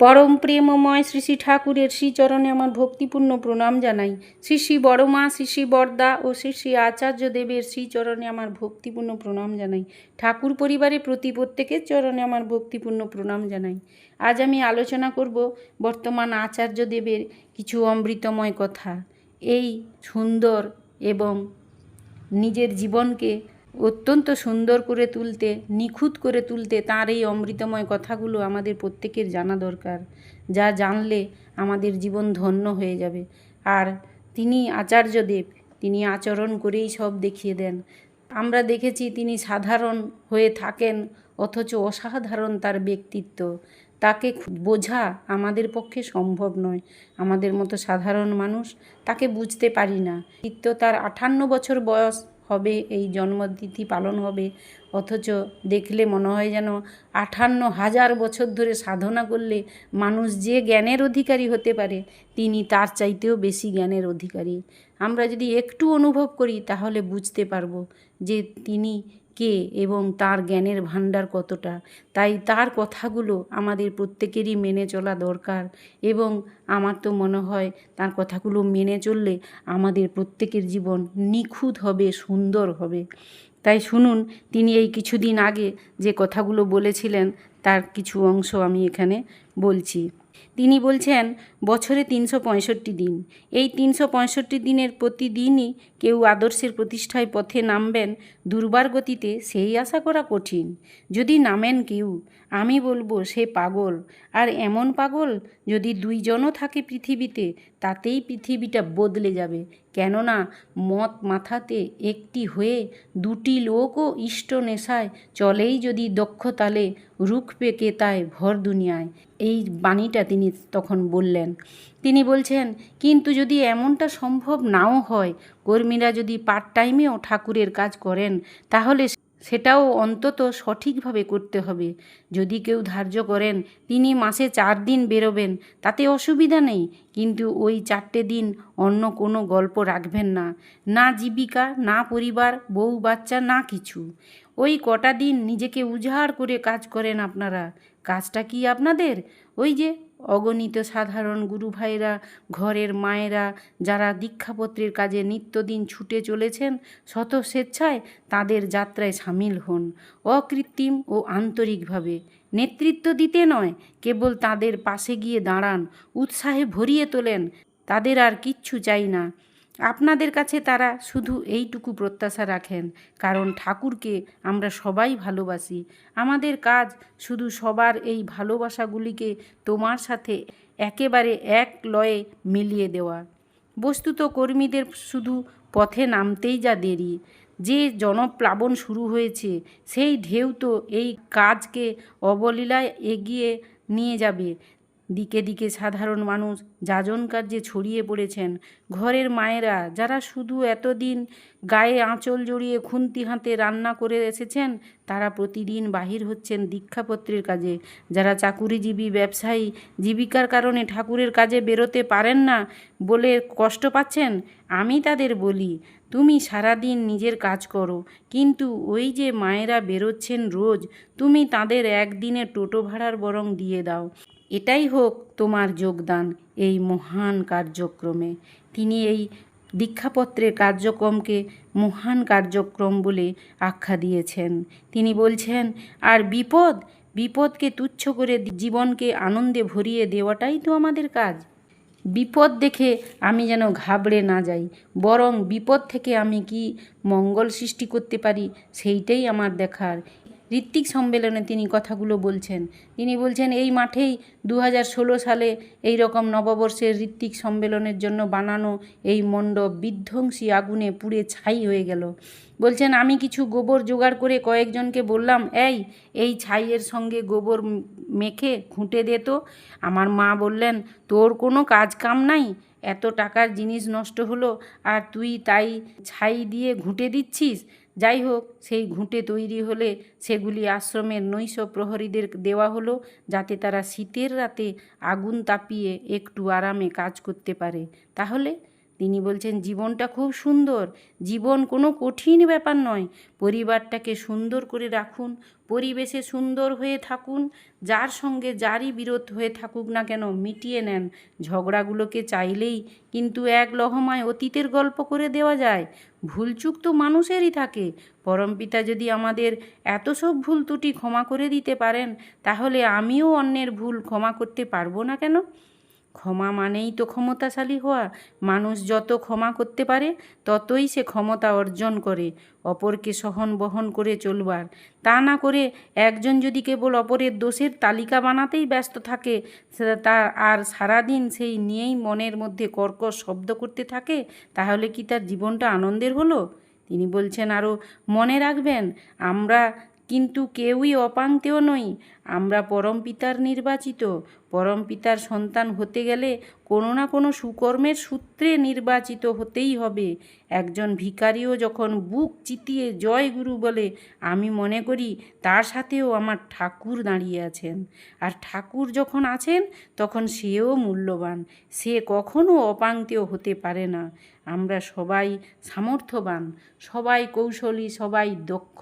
পরম প্রেমময় শ্রী শ্রী ঠাকুরের শ্রীচরণে আমার ভক্তিপূর্ণ প্রণাম জানাই। শ্রী শ্রী বড়মা, শ্রী শ্রী বরদা ও শ্রী শ্রী আচার্য দেবের শ্রীচরণে আমার ভক্তিপূর্ণ প্রণাম জানাই। ঠাকুর পরিবারের প্রতি প্রত্যেকের চরণে আমার ভক্তিপূর্ণ প্রণাম জানাই। আজ আমি আলোচনা করব বর্তমান আচার্য দেবের কিছু অমৃতময় কথা। এই সুন্দর এবং নিজের জীবনকে অত্যন্ত সুন্দর করে তুলতে, নিখুঁত করে তুলতে তার এই অমৃতময় কথাগুলো আমাদের প্রত্যেকের জানা দরকার, যা জানলে আমাদের জীবন ধন্য হয়ে যাবে। আর তিনি আচার্যদেব, তিনি আচরণ করেই সব দেখিয়ে দেন। আমরা দেখেছি তিনি সাধারণ হয়ে থাকেন, অথচ অসাধারণ তার ব্যক্তিত্ব। তাকে বোঝা আমাদের পক্ষে সম্ভব নয়। আমাদের মতো সাধারণ মানুষ তাকে বুঝতে পারি না। চিত্ত তার আটান্ন বছর বয়স হবে, এই জন্মতিথি পালন হবে। অথচ দেখলে মনে হয় যেন আঠান্ন হাজার বছর ধরে সাধনা করলে মানুষ যে জ্ঞানের অধিকারী হতে পারে, তিনি তার চাইতেও বেশি জ্ঞানের অধিকারী। আমরা যদি একটু অনুভব করি, তাহলে বুঝতে পারব যে তিনি কে এবং তার জ্ঞানের ভাণ্ডার কতটা? তাই তার কথাগুলো আমাদের প্রত্যেকেরই মেনে চলা দরকার এবং আমার তো মনে হয় তার কথাগুলো মেনে চললে আমাদের প্রত্যেকের জীবন নিখুঁত হবে, সুন্দর হবে। তাই শুনুন, তিনি এই কিছুদিন আগে যে কথাগুলো বলেছিলেন, তার কিছু অংশ আমি এখানে বলছি। তিনি বলছেন, বছরে তিনশো পঁয়ষট্টি দিন। এই তিনশো পঁয়ষট্টি দিনের প্রতিদিনই কেউ আদর্শের প্রতিষ্ঠায় পথে নামবেন, দুর্বার গতিতে সেই আশা করা কঠিন। যদি নামেন কেউ, আমি বলব, সে পাগল। আর এমন পাগল যদি দুইজনও থাকে পৃথিবীতে, তাতেই পৃথিবীটা বদলে যাবে। কেননা, মত মাথাতে একটি হয়ে দুটি লোকও ইষ্ট নেশায় চলেই যদি দক্ষতালে রুখ পেকে তায় ভর দুনিয়ায়। এই বাণীটা তিনি তখন বললেন। তিনি বলছেন, কিন্তু যদি এমনটা সম্ভব নাও হয়, কর্মীরা যদি পার্ট টাইমেও ঠাকুরের কাজ করেন, তাহলে সেটাও অন্তত সঠিকভাবে করতে হবে। যদি কেউ ধার্য করেন, তিনি মাসে চার দিন বেরোবেন, তাতে অসুবিধা নেই, কিন্তু ওই চারটে দিন অন্য কোনো গল্প রাখবেন না। না জীবিকা, না পরিবার, বউ, বাচ্চা, না কিছু। ওই কটা দিন নিজেকে উজাড় করে কাজ করেন আপনারা। কাজটা কি আপনাদের? ওই যে অগণিত সাধারণ গুরুভাইরা, ঘরের মায়েরা যারা দীক্ষাপত্রের কাজে নিত্যদিন ছুটে চলেছেন শত স্বেচ্ছায় তাদের যাত্রায় সামিল হন। অকৃত্রিম ও আন্তরিকভাবে। নেতৃত্ব দিতে নয়, কেবল তাদের পাশে গিয়ে দাঁড়ান, উৎসাহে ভরিয়ে তোলেন। তাদের আর কিচ্ছু চাই না। আপনাদের কাছে তারা শুধু এইটুকু প্রত্যাশা রাখেন, কারণ ঠাকুরকে আমরা সবাই ভালোবাসি। আমাদের কাজ শুধু সবার এই ভালোবাসাগুলিকে তোমার সাথে একেবারে এক লয়ে মিলিয়ে দেওয়া। বস্তুত কর্মীদের শুধু পথে নামতেই যা দেরি। যে জনপ্লাবন শুরু হয়েছে, সেই ঢেউ তো এই কাজকে অবলীলায় এগিয়ে নিয়ে যাবে। দিকে দিকে সাধারণ মানুষ যাজন কার্যে ছড়িয়ে পড়েছেন। ঘরের মায়েরা যারা শুধু এতদিন গায়ে আঁচল জড়িয়ে খুন্তি হাতে রান্না করে এসেছেন, তারা প্রতিদিন বাহির হচ্ছেন দীক্ষাপত্রের কাজে। যারা চাকুরিজীবী ব্যবসায়ী, জীবিকার কারণে ঠাকুরের কাজে বেরোতে পারেন না বলে কষ্ট পাচ্ছেন, আমি তাদের বলি তুমি সারাদিন নিজের কাজ করো, কিন্তু ওই যে মায়েরা বেরোচ্ছেন রোজ, তুমি তাদের একদিনে টোটো ভাড়ার বরং দিয়ে দাও। এটাই হোক তোমার যোগদান এই মহান কার্যক্রমে। তিনি এই দীক্ষাপত্রের কার্যক্রমকে মহান কার্যক্রম বলে আখ্যা দিয়েছেন। তিনি বলছেন, আর বিপদ? বিপদকে তুচ্ছ করে জীবনকে আনন্দে ভরিয়ে দেওয়াটাই তো আমাদের কাজ। বিপদ দেখে আমি যেন ঘাবড়ে না যাই, বরং বিপদ থেকে আমি কি মঙ্গল সৃষ্টি করতে পারি সেইটাই আমার দেখার। ঋত্বিক সম্মেলনে তিনি কথাগুলো বলছেন। তিনি বলছেন, এই মাঠেই দু হাজার ষোলো সালে এই রকম নববর্ষের ঋত্বিক সম্মেলনের জন্য বানানো এই মণ্ডপ বিধ্বংসী আগুনে পুড়ে ছাই হয়ে গেল। বলছেন, আমি কিছু গোবর জোগাড় করে কয়েকজনকে বললাম, এই এই ছাইয়ের সঙ্গে গোবর মেখে ঘুঁটে দে তো। আমার মা বললেন, তোর কোনো কাজ কাম নাই? এত টাকার জিনিস নষ্ট হলো, আর তুই তাই ছাই দিয়ে ঘুঁটে দিচ্ছিস? যাই হোক সেই ঘুঁটে তৈরি হলে সেগুলি আশ্রমের নৈশ প্রহরীদের দেওয়া হলো যাতে তারা শীতের রাতে আগুন তাপিয়ে একটু আরামে কাজ করতে পারে। তাহলে তিনি বলছেন, জীবনটা খুব সুন্দর। জীবন কোনো কঠিন ব্যাপার নয়। পরিবারটাকে সুন্দর করে রাখুন। পরিবেশে সুন্দর হয়ে থাকুন। যার সঙ্গে যারই বিরোধ হয়ে থাকুক না কেন, মিটিয়ে নেন। ঝগড়াগুলোকে চাইলেই কিন্তু এক লহমায় অতীতের গল্প করে দেওয়া যায়। ভুলচুক তো মানুষেরই থাকে। পরমপিতা যদি আমাদের এত সব ভুল ত্রুটি ক্ষমা করে দিতে পারেন, তাহলে আমিও অন্যের ভুল ক্ষমা করতে পারব না কেন? ক্ষমা মানেই তো ক্ষমতাশালী হওয়া। মানুষ যত ক্ষমা করতে পারে, ততই সে ক্ষমতা অর্জন করে, অপরকে সহন বহন করে চলবার। তা না করে একজন যদি কেবল অপরের দোষের তালিকা বানাতেই ব্যস্ত থাকে, সে- তা আর সারাদিন সেই নিয়েই মনের মধ্যে কর্কশ শব্দ করতে থাকে, তাহলে কি তার জীবনটা আনন্দের হলো? তিনি বলছেন আরও মনে রাখবেন, আমরা কিন্তু কেউই অপাঙ্ক্তেয় নই। আমরা পরমপিতার নির্বাচিত পরমপিতার সন্তান হতে গেলে কোনো না কোনো সুকর্মের সূত্রে নির্বাচিত হতেই হবে। একজন ভিখারিও যখন বুক চিতিয়ে জয় গুরু বলে, আমি মনে করি তার সাথেও আমার ঠাকুর দাঁড়িয়ে আছেন। আর ঠাকুর যখন আছেন, তখন সেও মূল্যবান। সে কখনো অপাঙ্ক্তেয় হতে পারে না। আমরা সবাই সামর্থ্যবান, সবাই কৌশলী, সবাই দক্ষ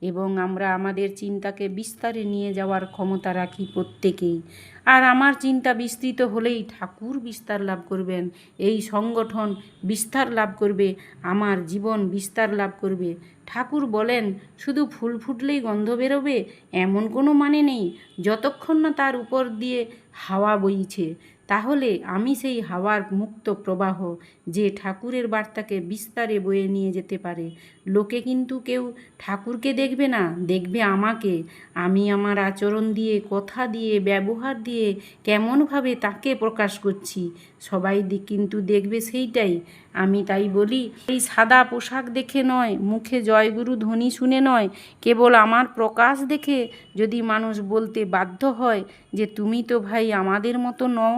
এবং আমরা আমাদের চিন্তাকে বিস্তারে নিয়ে যাওয়ার ক্ষমতা রাখি প্রত্যেকেই। আর আমার চিন্তা বিস্তৃত হলেই ঠাকুর বিস্তার লাভ করবেন, এই সংগঠন বিস্তার লাভ করবে, আমার জীবন বিস্তার লাভ করবে। ঠাকুর বলেন, শুধু ফুল ফুটলেই গন্ধ বেরোবে, এমন কোনো মানে নেই, যতক্ষণ না তার উপর দিয়ে হাওয়া বইছে। তাহলে আমি সেই হাওয়ার মুক্ত প্রবাহ যে ঠাকুরের বার্তাকে বিস্তারে বয়ে নিয়ে যেতে পারে। লোকে কিন্তু কেউ ঠাকুরকে দেখবে না, দেখবে আমাকে। আমি আমার আচরণ দিয়ে, কথা দিয়ে, ব্যবহার দিয়ে কেমনভাবে তাকে প্রকাশ করছি, সবাই কিন্তু দেখবে সেইটাই। আমি তাই বলি, এই সাদা পোশাক দেখে নয়, মুখে জয়গুরু ধ্বনি শুনে নয়, কেবল আমার প্রকাশ দেখে যদি মানুষ বলতে বাধ্য হয় যে, তুমি তো ভাই আমাদের মতো নও।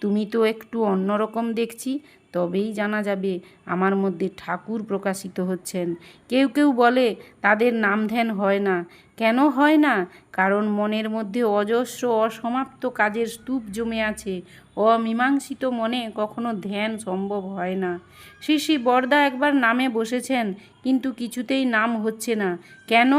তুমি তো একটু অন্যরকম দেখছি, তবেই জানা যাবে আমার মধ্যে ঠাকুর প্রকাশিত হচ্ছেন। কেউ কেউ বলে, তাদের নাম ধ্যান হয় না। কেন হয় না? কারণ মনের মধ্যে অজস্র অসমাপ্ত কাজের স্তূপ জমে আছে। অমীমাংসিত মনে কখনো ধ্যান সম্ভব হয় না। শ্রী শ্রী বরদা একবার নামে বসেছেন, কিন্তু কিছুতেই নাম হচ্ছে না। কেন?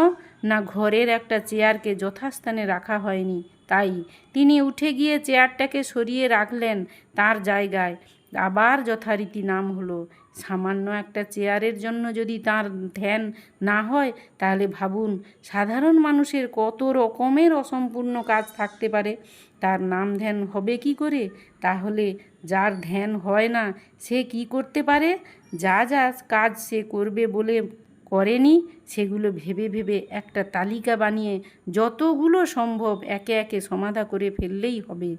না ঘরের একটা চেয়ারকে যথাস্থানে রাখা হয়নি। তাই তিনি উঠে গিয়ে চেয়ারটাকে সরিয়ে রাখলেন তার জায়গায়। আবার যথারীতি নাম হলো। সামান্য একটা চেয়ারের জন্য যদি তার ধ্যান না হয়, তাহলে ভাবুন, সাধারণ মানুষের কত রকমের অসম্পূর্ণ কাজ থাকতে পারে। তার নাম ধ্যান হবে কি করে? তাহলে যার ধ্যান হয় না, সে কি করতে পারে? যা যা কাজ সে করবে বলে করেনি, সেগুলো ভেবে ভেবে একটা তালিকা বানিয়ে যতগুলো সম্ভব একে একে সমাধা করে ফেললেই হবে।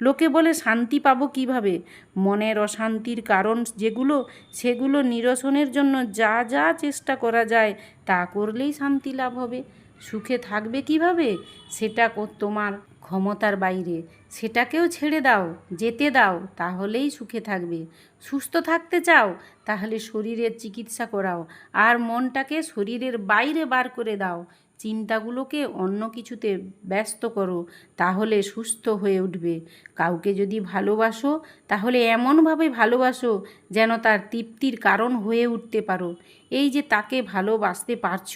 লোকে বলে, শান্তি পাবো কীভাবে? মনের অশান্তির কারণ যেগুলো, সেগুলো নিরসনের জন্য যা যা চেষ্টা করা যায়, তা করলেই শান্তি লাভ হবে। সুখে থাকবে কীভাবে? সেটা তোমার ক্ষমতার বাইরে। সেটাকেও ছেড়ে দাও, যেতে দাও, তাহলেই সুখে থাকবে। সুস্থ থাকতে চাও, তাহলে শরীরের চিকিৎসা করাও। আর মনটাকে শরীরের বাইরে বার করে দাও। চিন্তাগুলোকে অন্য কিছুতে ব্যস্ত করো, তাহলে সুস্থ হয়ে উঠবে। কাউকে যদি ভালোবাসো, তাহলে এমনভাবে ভালোবাসো যেন তার তৃপ্তির কারণ হয়ে উঠতে পারো। এই যে তাকে ভালোবাসতে পারছ,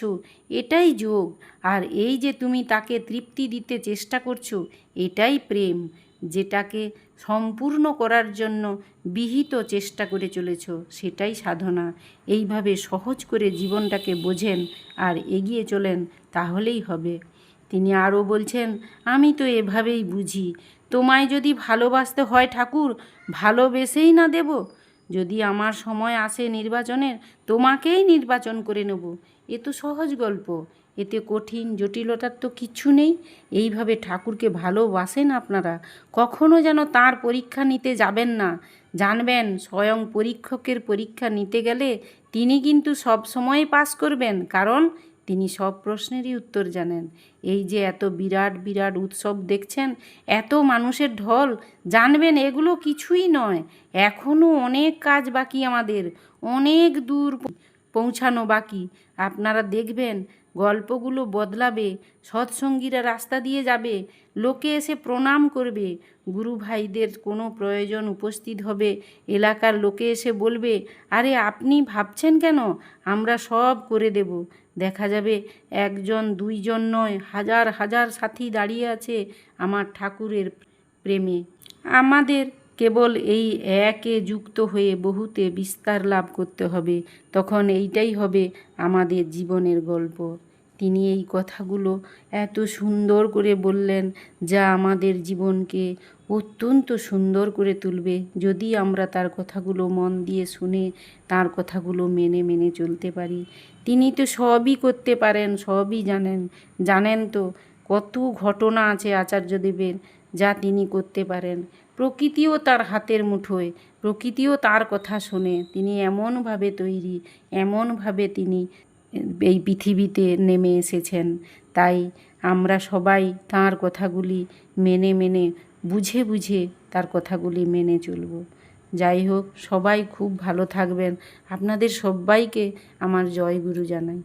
এটাই যোগ। আর এই যে তুমি তাকে তৃপ্তি দিতে চেষ্টা করছ, এটাই প্রেম, যেটাকে সম্পূর্ণ করার জন্য বিহিত চেষ্টা করে চলেছ, সেটাই সাধনা। এইভাবে সহজ করে জীবনটাকে বোঝেন আর এগিয়ে চলেন তাহলেই হবে। তিনি আরও বলছেন, আমি তো এভাবেই বুঝি। তোমায় যদি ভালোবাসতে হয় ঠাকুর, ভালোবেসেই না দেব। যদি আমার সময় আসে নির্বাচনের, তোমাকেই নির্বাচন করে নেব। এ তো সহজ গল্প। এতে কঠিন জটিলতার তো কিচ্ছু নেই। এইভাবে ঠাকুরকে ভালোবাসেন আপনারা, কখনো যেন তার পরীক্ষা নিতে যাবেন না। জানবেন, স্বয়ং পরীক্ষকের পরীক্ষা নিতে গেলে তিনি কিন্তু সব সময় পাস করবেন। কারণ তিনি সব প্রশ্নেরই উত্তর জানেন। এই যে এত বিরাট বিরাট উৎসব দেখছেন, এত মানুষের ঢল, জানবেন এগুলো কিছুই নয়। এখনও অনেক কাজ বাকি আমাদের, অনেক দূর পৌঁছানো বাকি। আপনারা দেখবেন, গল্পগুলো বদলাবে, সৎসঙ্গীরা রাস্তা দিয়ে যাবে লোকে এসে প্রণাম করবে। গুরু ভাইদের কোনো প্রয়োজন উপস্থিত হবে। এলাকার লোকে এসে বলবে, আরে, আপনি ভাবছেন কেন? আমরা সব করে দেব। দেখা যাবে একজন, দুইজন নয়, হাজার হাজার সাথী দাঁড়িয়ে আছে আমার ঠাকুরের প্রেমে। আমাদের কেবল এই একে যুক্ত হয়ে বহুতে বিস্তার লাভ করতে হবে। তখন এইটাই হবে আমাদের জীবনের গল্প। তিনি এই কথাগুলো এত সুন্দর করে বললেন যা আমাদের জীবনকে অত্যন্ত সুন্দর করে তুলবে। যদি আমরা তার কথাগুলো মন দিয়ে শুনে তার কথাগুলো মেনে মেনে চলতে পারি। তিনি তো সবই করতে পারেন, সবই জানেন। জানেন তো কত ঘটনা আছে আচার্যদেবের যা তিনি করতে পারেন। প্রকৃতিও তার হাতের মুঠোয়, প্রকৃতিও তার কথা শোনে। তিনি এমনভাবে তৈরি, এমনভাবে তিনি এই পৃথিবীতে নেমে এসেছেন। তাই আমরা সবাই তাঁর কথাগুলি মেনে মেনে, বুঝে বুঝে তার কথাগুলি মেনে চলব। যাই হোক, সবাই খুব ভালো থাকবেন। আপনাদের সবাইকে আমার জয়গুরু জানাই।